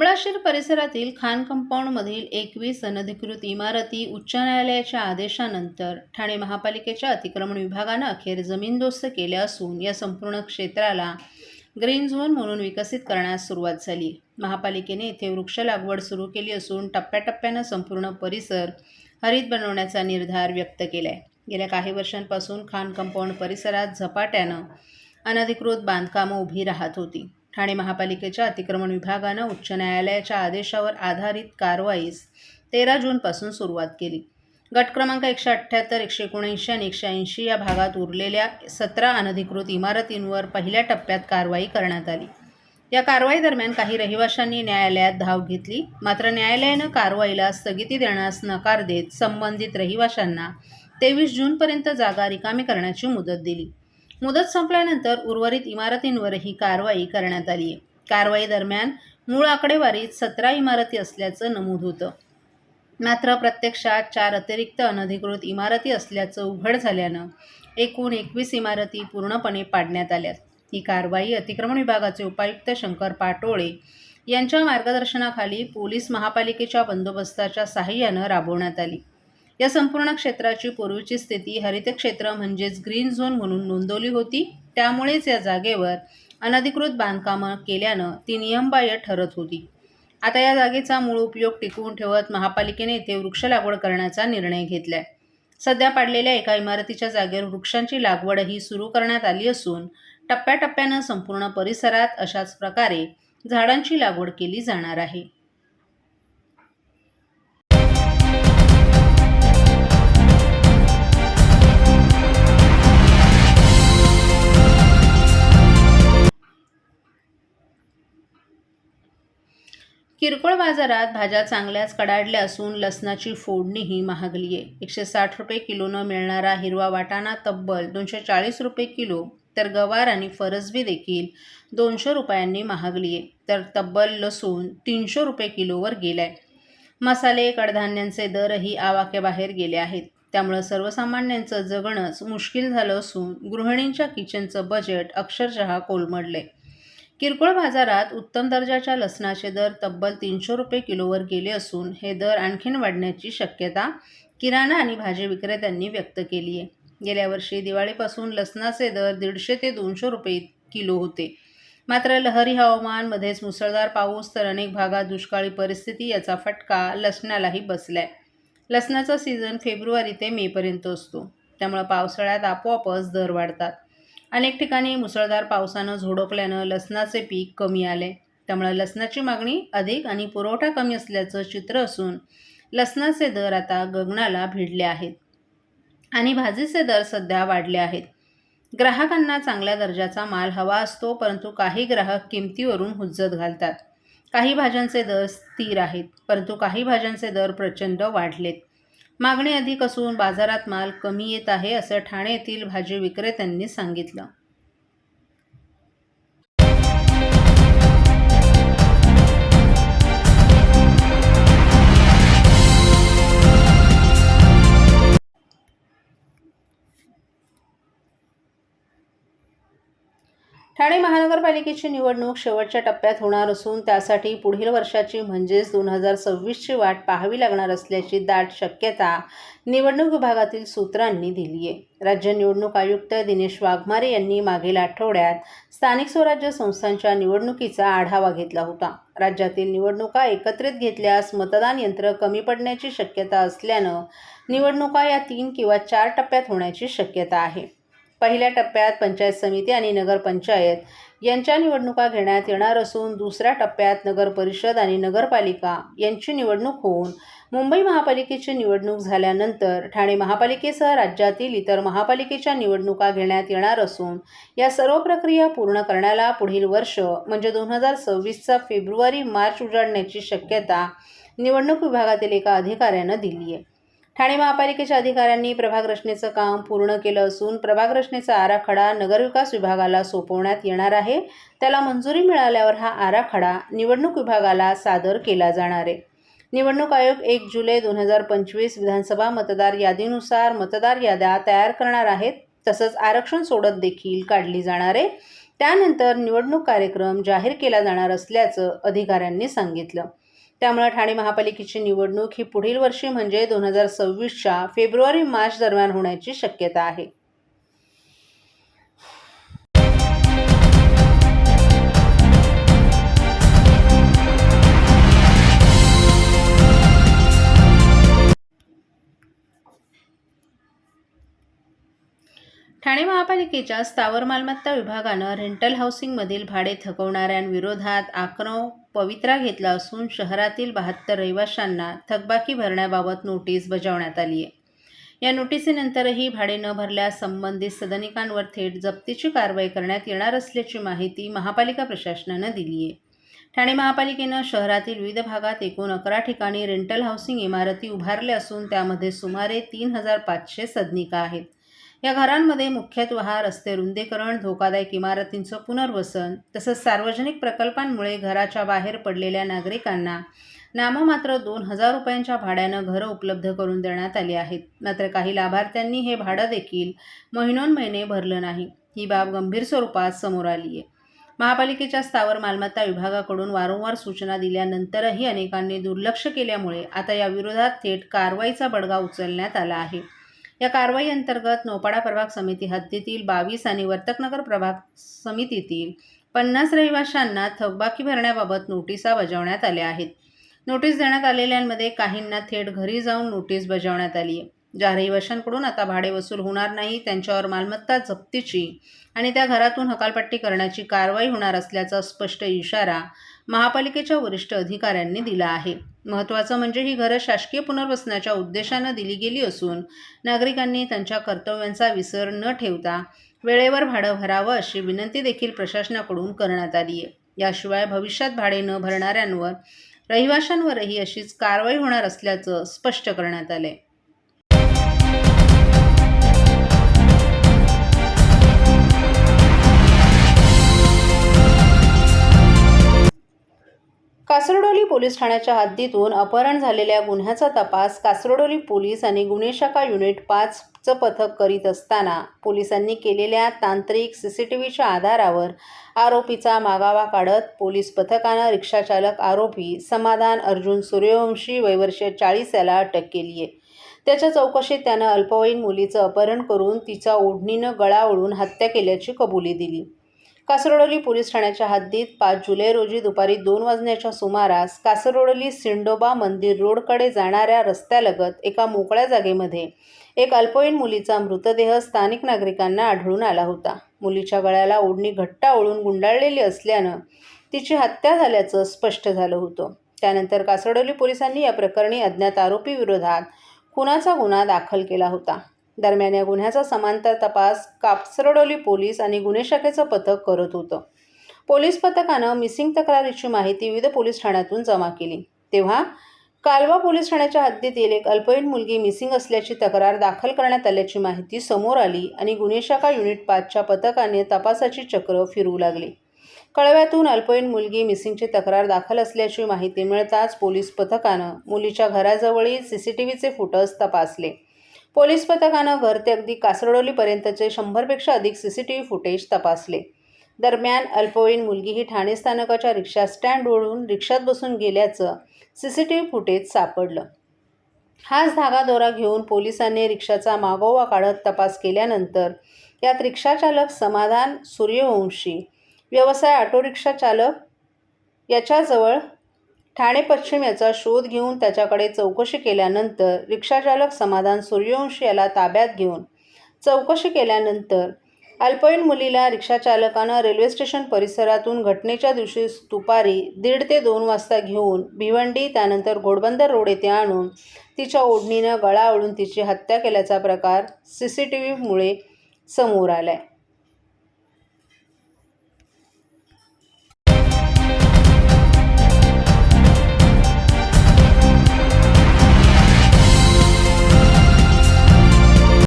पिंपळाशीर परिसरातील खान कंपाऊंडमधील एकवीस अनधिकृत इमारती उच्च न्यायालयाच्या आदेशानंतर ठाणे महापालिकेच्या अतिक्रमण विभागानं अखेर जमीनदोस्त केल्या असून या संपूर्ण क्षेत्राला ग्रीन झोन म्हणून विकसित करण्यास सुरुवात झाली. महापालिकेने येथे वृक्ष लागवड सुरू केली असून टप्प्याटप्प्यानं संपूर्ण परिसर हरित बनवण्याचा निर्धार व्यक्त केला आहे गेल्या काही वर्षांपासून खान कंपाऊंड परिसरात झपाट्यानं अनधिकृत बांधकामं उभी राहत होती. ठाणे महापालिकेच्या अतिक्रमण विभागानं उच्च न्यायालयाच्या आदेशावर आधारित कारवाईस तेरा जूनपासून सुरुवात केली. गट क्रमांक एकशे अठ्ठ्याहत्तर एकशे एकोणऐंशी आणि एकशे ऐंशी या भागात उरलेल्या सतरा अनधिकृत इमारतींवर पहिल्या टप्प्यात कारवाई करण्यात आली. या कारवाई दरम्यान काही रहिवाशांनी न्यायालयात धाव घेतली. मात्र न्यायालयानं कारवाईला स्थगिती देण्यास नकार देत संबंधित रहिवाशांना तेवीस जूनपर्यंत जागा रिकामी करण्याची मुदत दिली. मुदत संपल्यानंतर उर्वरित इमारतींवर ही कारवाई करण्यात आली. आहे कारवाई दरम्यान मूळ आकडेवारीत सतरा इमारती असल्याचं नमूद होतं. मात्र प्रत्यक्षात चार अतिरिक्त अनधिकृत इमारती असल्याचं उघड झाल्यानं एकूण एकवीस इमारती पूर्णपणे पाडण्यात आल्यात. ही कारवाई अतिक्रमण विभागाचे उपायुक्त शंकर पाटोळे यांच्या मार्गदर्शनाखाली पोलीस महापालिकेच्या बंदोबस्ताच्या साहाय्यानं राबवण्यात आली. या संपूर्ण क्षेत्राची पूर्वीची स्थिती हरित क्षेत्र म्हणजेच ग्रीन झोन म्हणून नोंदवली होती. त्यामुळेच या जागेवर अनधिकृत बांधकामं केल्यानं ती नियमबाह्य ठरत होती. आता या जागेचा मूळ उपयोग टिकवून ठेवत महापालिकेने येथे वृक्ष लागवड करण्याचा निर्णय घेतलाय. सध्या पाडलेल्या एका इमारतीच्या जागेवर वृक्षांची लागवडही सुरू करण्यात आली असून टप्प्याटप्प्यानं संपूर्ण परिसरात अशाच प्रकारे झाडांची लागवड केली जाणार आहे. किरकोळ बाजारात भाज्या चांगल्याच कडाडल्या असून लसणाची फोडणीही महागली आहे एकशे साठ रुपये किलोनं मिळणारा हिरवा वाटाणा तब्बल दोनशे चाळीस रुपये किलो तर गवार आणि फरसबी देखील दोनशे रुपयांनी महागली आहे तर तब्बल लसूण तीनशे रुपये किलोवर गेलाय. मसाले कडधान्यांचे दरही आवाक्याबाहेर गेले आहेत. त्यामुळं सर्वसामान्यांचं जगणंच मुश्किल झालं असून गृहिणींच्या किचनचं बजेट अक्षरशः कोलमडले किरकोळ बाजारात उत्तम दर्जाच्या लसणाचे दर तब्बल तीनशे रुपये किलोवर गेले असून हे दर आणखीन वाढण्याची शक्यता किराणा आणि भाजी विक्रेत्यांनी व्यक्त केली आहे. गेल्या वर्षी दिवाळीपासून लसणाचे दर दीडशे ते दोनशे रुपये किलो होते. मात्र लहरी हवामानमध्येच मुसळधार पाऊस तर अनेक भागात दुष्काळी परिस्थिती याचा फटका लसणालाही बसलाय. लसणाचा सीझन फेब्रुवारी ते मेपर्यंत असतो. त्यामुळं पावसाळ्यात आपोआपच दर वाढतात. अनेक ठिकाणी मुसळधार पावसानं झोडपल्यानं लसणाचे पीक कमी आले. त्यामुळे लसणाची मागणी अधिक आणि पुरवठा कमी असल्याचं चित्र असून लसणाचे दर आता गगनाला भिडले आहेत आणि भाजीचे दर सध्या वाढले आहेत. ग्राहकांना चांगल्या दर्जाचा माल हवा असतो परंतु काही ग्राहक किमतीवरून हुज्जत घालतात. काही भाज्यांचे दर स्थिर आहेत परंतु काही भाज्यांचे दर प्रचंड वाढलेत. मागणी अधिक असून बाजारात माल कमी येत आहे असं ठाणे येथील भाजी विक्रेत्यांनी सांगितलं. ठाणे महानगरपालिकेची निवडणूक शेवटच्या टप्प्यात होणार असून त्यासाठी पुढील वर्षाची म्हणजेच दोन हजार सव्वीसची वाट पाहावी लागणार असल्याची दाट शक्यता निवडणूक विभागातील सूत्रांनी दिली आहे. राज्य निवडणूक आयुक्त दिनेश वाघमारे यांनी मागील आठवड्यात स्थानिक स्वराज्य संस्थांच्या निवडणुकीचा आढावा घेतला होता. राज्यातील निवडणुका एकत्रित घेतल्यास मतदान यंत्र कमी पडण्याची शक्यता असल्यानं निवडणुका या तीन किंवा चार टप्प्यात होण्याची शक्यता आहे. पहिल्या टप्प्यात पंचायत समिती आणि नगरपंचायत यांच्या निवडणुका घेण्यात येणार असून दुसऱ्या टप्प्यात नगर परिषद आणि नगरपालिका यांची निवडणूक होऊन मुंबई महापालिकेची निवडणूक झाल्यानंतर ठाणे महापालिकेसह राज्यातील इतर महापालिकेच्या निवडणुका घेण्यात येणार असून या सर्व प्रक्रिया पूर्ण करण्याला पुढील वर्ष म्हणजे दोन हजार सव्वीसचा फेब्रुवारी मार्च उजाडण्याची शक्यता निवडणूक विभागातील एका अधिकाऱ्यानं दिली आहे ठाणे महापालिकेच्या अधिकाऱ्यांनी प्रभाग रचनेचं काम पूर्ण केलं असून प्रभाग रचनेचा आराखडा नगरविकास विभागाला सोपवण्यात येणार आहे. त्याला मंजुरी मिळाल्यावर हा आराखडा निवडणूक विभागाला सादर केला जाणार आहे. निवडणूक आयोग एक जुलै दोन हजार पंचवीस विधानसभा मतदार यादीनुसार मतदार याद्या तयार करणार आहेत. तसंच आरक्षण सोडत देखील काढली जाणार आहे. त्यानंतर निवडणूक कार्यक्रम जाहीर केला जाणार असल्याचं अधिकाऱ्यांनी सांगितलं. त्यामुळे ठाणे महापालिकेची निवडणूक ही पुढील वर्षी म्हणजे दोन हजार सव्वीसच्या फेब्रुवारी मार्च दरम्यान होण्याची शक्यता आहे. ठाणे महापालिकेच्या स्थावर मालमत्ता विभागानं रेंटल हाऊसिंगमधील भाडे थकवणाऱ्यांविरोधात आक्रमक पवित्रा घेतला असून शहरातील बहात्तर रहिवाशांना थकबाकी भरण्याबाबत नोटीस बजावण्यात आली आहे. या नोटिसीनंतरही भाडे न भरल्यास संबंधित सदनिकांवर थेट जप्तीची कारवाई करण्यात येणार असल्याची माहिती महापालिका प्रशासनानं दिली आहे. ठाणे महापालिकेनं शहरातील विविध भागात एकूण अकरा ठिकाणी रेंटल हाऊसिंग इमारती उभारल्या असून त्यामध्ये सुमारे तीन हजार पाचशे सदनिका आहेत. या घरांमध्ये मुख्यत्वः रस्ते रुंदीकरण धोकादायक इमारतींचं पुनर्वसन तसंच सार्वजनिक प्रकल्पांमुळे घराच्या बाहेर पडलेल्या नागरिकांना नाममात्र दोन हजार रुपयांच्या भाड्यानं घरं उपलब्ध करून देण्यात आली आहेत. मात्र काही लाभार्थ्यांनी हे भाडं देखील महिनोन महिने भरलं नाही. ही बाब गंभीर स्वरूपात समोर आली आहे महापालिकेच्या स्थावर मालमत्ता विभागाकडून वारंवार सूचना दिल्यानंतरही अनेकांनी दुर्लक्ष केल्यामुळे आता या विरोधात थेट कारवाईचा बडगा उचलण्यात आला आहे. या कारवाई अंतर्गत नोपाडा प्रभाग समिती हद्दीतील बावीस आणि वर्तकनगर प्रभाग समितीतील पन्नास रहिवाशांना थकबाकी भरण्याबाबत नोटिसा बजावण्यात आल्या आहेत. नोटीस देण्यात आलेल्यांमध्ये काहींना थेट घरी जाऊन नोटीस बजावण्यात आली. आहे ज्या रहिवाशांकडून आता भाडे वसूल होणार नाही त्यांच्यावर मालमत्ता जप्तीची आणि त्या घरातून हकालपट्टी करण्याची कारवाई होणार असल्याचा स्पष्ट इशारा महापालिकेच्या वरिष्ठ अधिकाऱ्यांनी दिला आहे. महत्त्वाचं म्हणजे ही घरं शासकीय पुनर्वसनाच्या उद्देशानं दिली गेली असून नागरिकांनी त्यांच्या कर्तव्यांचा विसर न ठेवता वेळेवर भाडं भरावं अशी विनंती देखील प्रशासनाकडून करण्यात आली आहे. याशिवाय भविष्यात भाडे न भरणाऱ्यांवर रहिवाशांवरही अशीच कारवाई होणार असल्याचं स्पष्ट करण्यात आलं आहे कासरडोली पोलीस ठाण्याच्या हद्दीतून अपहरण झालेल्या गुन्ह्याचा तपास कासरडोली पोलीस आणि गुन्हे शाखा युनिट पाचचं पथक करीत असताना पोलिसांनी केलेल्या तांत्रिक सी सी टी व्हीच्या आधारावर आरोपीचा मागावा काढत पोलीस पथकानं रिक्षाचालक आरोपी समाधान अर्जुन सूर्यवंशी वयवर्ष चाळीस याला अटक केली आहे. त्याच्या चौकशीत त्यानं अल्पवयीन मुलीचं अपहरण करून तिचा ओढणीनं गळा ओढून हत्या केल्याची कबुली दिली. कासरडोली पोलीस ठाण्याच्या हद्दीत पाच जुलै रोजी दुपारी दोन वाजण्याच्या सुमारास कासरडोली सिंडोबा मंदिर रोडकडे जाणाऱ्या रस्त्यालगत एका मोकळ्या जागेमध्ये एक अल्पवयीन मुलीचा मृतदेह स्थानिक नागरिकांना आढळून आला होता. मुलीच्या गळ्याला ओढणी घट्टा ओळून गुंडाळलेली असल्यानं तिची हत्या झाल्याचं स्पष्ट झालं होतं. त्यानंतर कासरडोली पोलिसांनी या प्रकरणी अज्ञात आरोपीविरोधात खुनाचा गुन्हा दाखल केला होता. दरम्यान या गुन्ह्याचा समांतर तपास कापसरडोली पोलीस आणि गुन्हे शाखेचं पथक करत होतं. पोलीस पथकानं मिसिंग तक्रारीची माहिती विविध पोलीस ठाण्यातून जमा केली. तेव्हा कालवा पोलीस ठाण्याच्या हद्दीतील एक अल्पवयीन मुलगी मिसिंग असल्याची तक्रार दाखल करण्यात आल्याची माहिती समोर आली आणि गुन्हे शाखा युनिट पाचच्या पथकाने तपासाची चक्र फिरवू लागली. कळव्यातून अल्पवयीन मुलगी मिसिंगची तक्रार दाखल असल्याची माहिती मिळताच पोलीस पथकानं मुलीच्या घराजवळील सी सी टी व्हीचे फुटस तपासले. पोलीस पथकानं घर ते अगदी कासरडोलीपर्यंतचे शंभरपेक्षा अधिक C C T V footage तपासले. दरम्यान अल्पवयीन मुलगी ही ठाणे स्थानकाच्या रिक्षा स्टँडवरून रिक्षात बसून गेल्याचं C C T V footage सापडलं. हाच धागा दोरा घेऊन पोलिसांनी रिक्षाचा मागोवा काढत तपास केल्यानंतर यात रिक्षाचालक समाधान सूर्यवंशी व्यवसाय ऑटो रिक्षा चालक याच्याजवळ ठाणे पश्चिम याचा शोध घेऊन त्याच्याकडे चौकशी केल्यानंतर रिक्षाचालक समाधान सूर्यवंशी याला ताब्यात घेऊन चौकशी केल्यानंतर अल्पवयीन मुलीला रिक्षाचालकानं रेल्वे स्टेशन परिसरातून घटनेच्या दिवशी दुपारी दीड ते दोन वाजता घेऊन भिवंडी त्यानंतर घोडबंदर रोड येथे आणून तिच्या ओढणीनं गळा ओढून तिची हत्या केल्याचा प्रकार सी सी टी व्हीमुळे समोर आला आहे